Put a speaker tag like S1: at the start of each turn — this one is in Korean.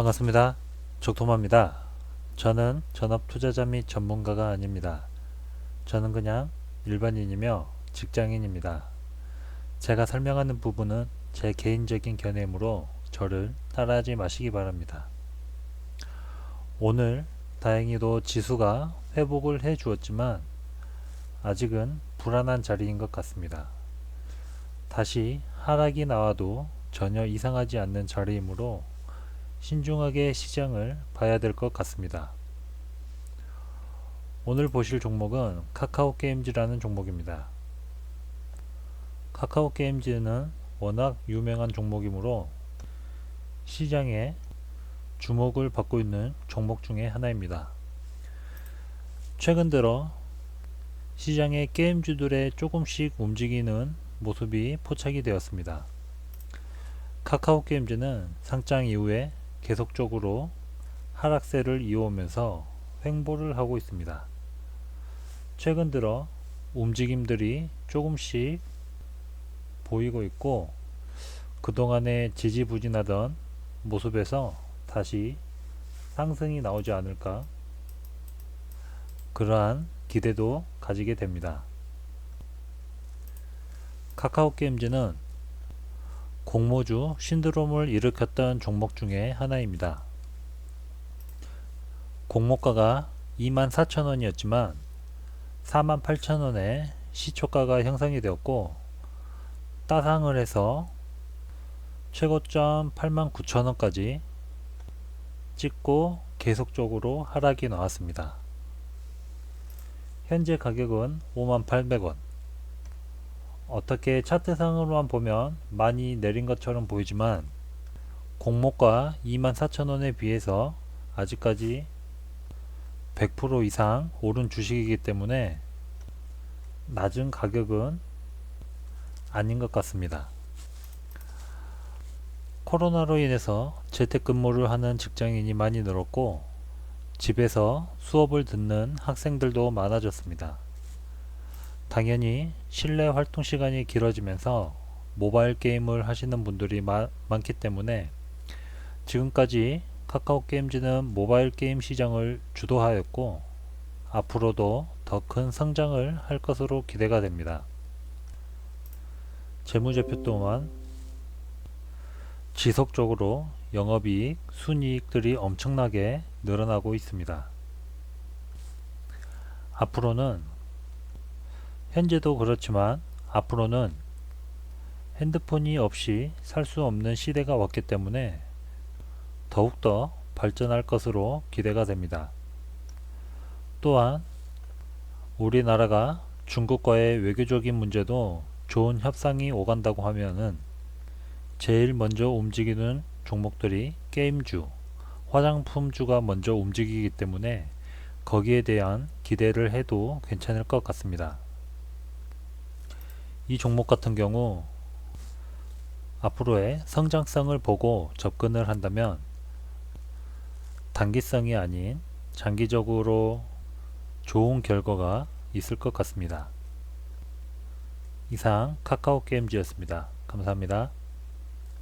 S1: 반갑습니다. 적토마입니다. 저는 전업 투자자 및 전문가가 아닙니다. 저는 그냥 일반인이며 직장인입니다. 제가 설명하는 부분은 제 개인적인 견해이므로 저를 따라하지 마시기 바랍니다. 오늘 다행히도 지수가 회복을 해 주었지만 아직은 불안한 자리인 것 같습니다. 다시 하락이 나와도 전혀 이상하지 않는 자리이므로 신중하게 시장을 봐야 될 것 같습니다. 오늘 보실 종목은 카카오 게임즈라는 종목입니다. 카카오 게임즈는 워낙 유명한 종목이므로 시장에 주목을 받고 있는 종목 중에 하나입니다. 최근 들어 시장의 게임주들의 조금씩 움직이는 모습이 포착이 되었습니다. 카카오 게임즈는 상장 이후에 계속적으로 하락세를 이어오면서 횡보를 하고 있습니다. 최근 들어 움직임들이 조금씩 보이고 있고 그동안에 지지부진하던 모습에서 다시 상승이 나오지 않을까 그러한 기대도 가지게 됩니다. 카카오 게임즈는 공모주 신드롬을 일으켰던 종목 중에 하나입니다. 공모가가 24,000원이었지만 48,000원에 시초가가 형성이 되었고 따상을 해서 최고점 89,000원까지 찍고 계속적으로 하락이 나왔습니다. 현재 가격은 58,000원 어떻게 차트상으로만 보면 많이 내린 것처럼 보이지만 공모가 24,000원에 비해서 아직까지 100% 이상 오른 주식이기 때문에 낮은 가격은 아닌 것 같습니다. 코로나로 인해서 재택근무를 하는 직장인이 많이 늘었고 집에서 수업을 듣는 학생들도 많아졌습니다. 당연히 실내 활동 시간이 길어지면서 모바일 게임을 하시는 분들이 마, 많기 때문에 지금까지 카카오 게임즈는 모바일 게임 시장을 주도하였고 앞으로도 더 큰 성장을 할 것으로 기대가 됩니다. 재무제표 또한 지속적으로 영업이익, 순이익들이 엄청나게 늘어나고 있습니다. 앞으로는 현재도 그렇지만 앞으로는 핸드폰이 없이 살 수 없는 시대가 왔기 때문에 더욱더 발전할 것으로 기대가 됩니다. 또한 우리나라가 중국과의 외교적인 문제도 좋은 협상이 오간다고 하면은 제일 먼저 움직이는 종목들이 게임주, 화장품주가 먼저 움직이기 때문에 거기에 대한 기대를 해도 괜찮을 것 같습니다. 이 종목 같은 경우 앞으로의 성장성을 보고 접근을 한다면 단기성이 아닌 장기적으로 좋은 결과가 있을 것 같습니다. 이상 카카오 게임즈였습니다. 감사합니다.